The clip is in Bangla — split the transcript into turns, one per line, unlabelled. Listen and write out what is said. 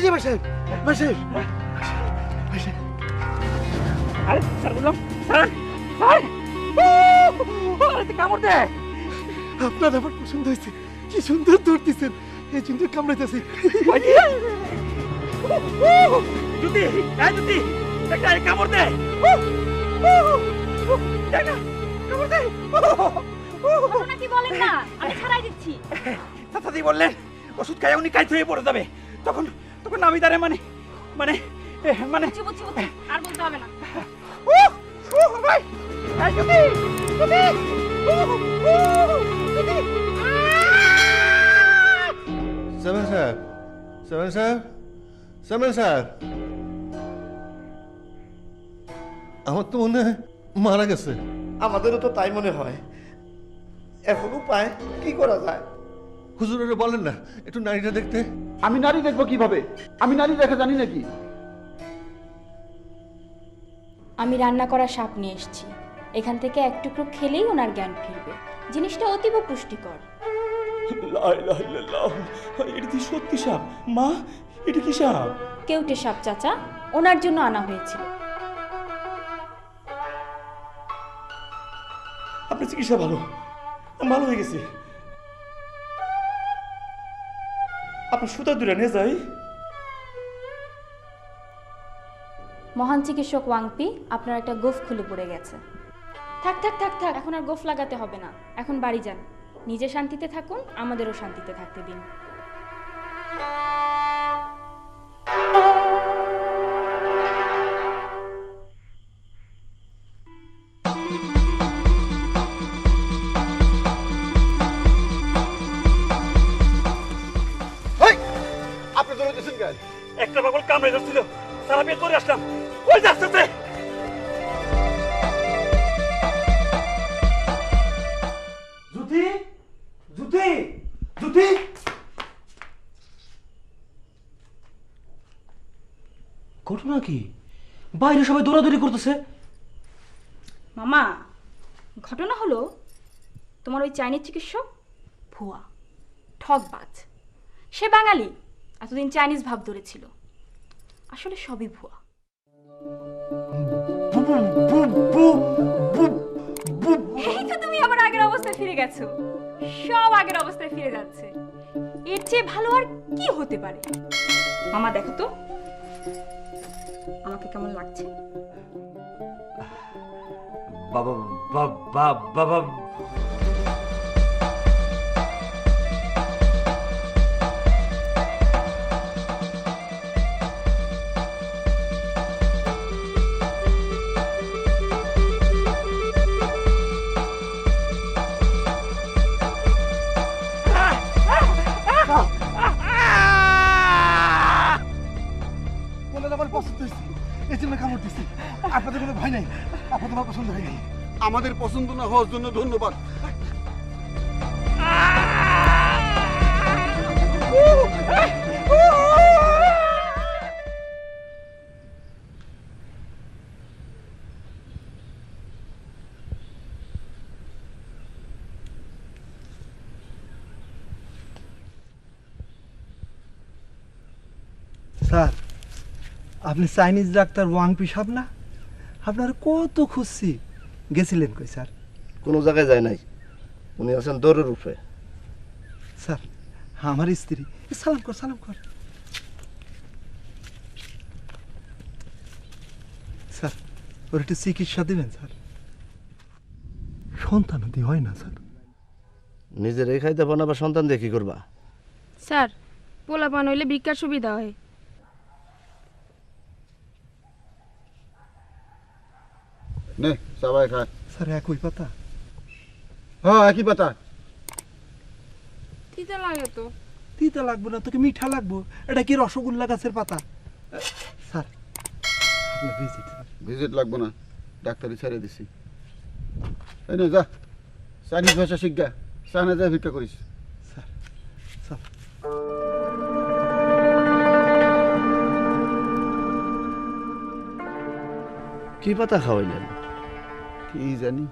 এই যে বাসায় বাসায়
আরে স্যার বললাম স্যার স্যার। আরে কামড় দে।
আপনার আমার পছন্দ হয়েছে। কি সুন্দর দৌড় দিচ্ছেন। এই চিন্তা কামড়াইতেছি
জুতি এই জুতি একটা কামড় দে। কামড় দে।
ঘটনা কি বলেন না? আমি ছাড়াই দিচ্ছি।
চাচাজি বললেন ওষুধ খাই উনি কাইতে হয়ে পড়ে যাবে। তখন তখন আমি তারে মানে মানে এ, মানে
আর বলতে হবে না।
সামেন সাহেব সামেন সাহেব সামেন সাহেব আমার তো মনে হয় মারা গেছে।
আমাদেরও তো তাই মনে হয়। এখন উপায় কি করা যায়?
হুজুরের বলেন না একটু নারীটা দেখতে।
আমি নারী দেখব কীভাবে? আমি নারী দেখা জানি নাকি?
আমি রান্না করা সাপ নিয়ে এসেছি। এখান থেকে এক টুকরো খেলেই ওনার জ্ঞান ফিরবে। জিনিসটা অতীব পুষ্টিকর।
এটা কি সত্যি সাপ? মা এটা কি সাপ?
কেউটে সাপ চাচা? ওনার জন্য আনা হয়েছিল।
আপনার চিকিৎসা ভালো। ভালো হয়ে গেছি। আপনার সুতা দূরে নিয়ে যাই।
মহান চিকিৎসক ওয়াংপি, আপনার একটা গোফ খুলে পড়ে গেছে। থাক থাক থাক থাক, এখন আর গোফ লাগাতে হবে না। এখন বাড়ি যান। নিজে শান্তিতে থাকুন, আমাদেরও শান্তিতে থাকতে দিন।
একটা পাগল কামড়ে যাচ্ছিল সারা পেট করে আসলাম। ওই যাচ্ছে জুতি জুতি জুতি ঘটনা কি? বাইরে সবাই দৌড়াদৌড়ি করতেছে।
মামা ঘটনা হলো তোমার ওই চাইনিজ চিকিৎসক ভুয়া ঠকবাজ সে বাঙালি এতদিন চাইনিজ ভাব ধরেছিল। আসলে সবই ভুয়া। এই তো তুমি আবার আগের অবস্থায় ফিরে গেছো। সব আগের অবস্থায় ফিরে যাচ্ছে। এর চেয়ে ভালো আর কি হতে পারে? মামা দেখো তো। আমাকে কেমন লাগছে?
বাবা বাবা বাবা।
দিচ্ছি আপনাদের কোনো ভয় নাই। আপনাদের আমার পছন্দ হয়নি
আমাদের পছন্দ না হওয়ার জন্য ধন্যবাদ।
স্যার আপনি চাইনিজ ডাক্তার ওয়াং পিসাব না? আপনার কত খুঁজছি গেছিলেন কই স্যার?
কোনো জায়গায় যায় নাই। উনি আছেন দৌড়ের উপরে।
স্যার আমার স্ত্রী। সালাম কর সালাম কর। স্যার ওর একটু চিকিৎসা দিবেন স্যার। সন্তান দি হয় না স্যার।
নিজের এই খাইতে পারো না বা সন্তান দিয়ে কি করবা?
স্যার পোলাপান হইলে ভিক্ষার সুবিধা হয়।
নে সবাই খা
স্যার একই পাতা।
হ্যাঁ একই পাতা।
তিতা লাগে তো।
তিতা লাগবো না তোকে মিঠা লাগবো। এটা কি রসগোল্লা গাছের পাতা? স্যার আপনার ভিজিট
ভিজিট লাগবো না ডাক্তারি ছেড়ে দিছি। এই নে যা। চাইনিজ ভাষা শিখগা চায়না যা ভিক্ষা করিস।
Sir sir.
কি পাতা খাওয়াইলেন? কি জানি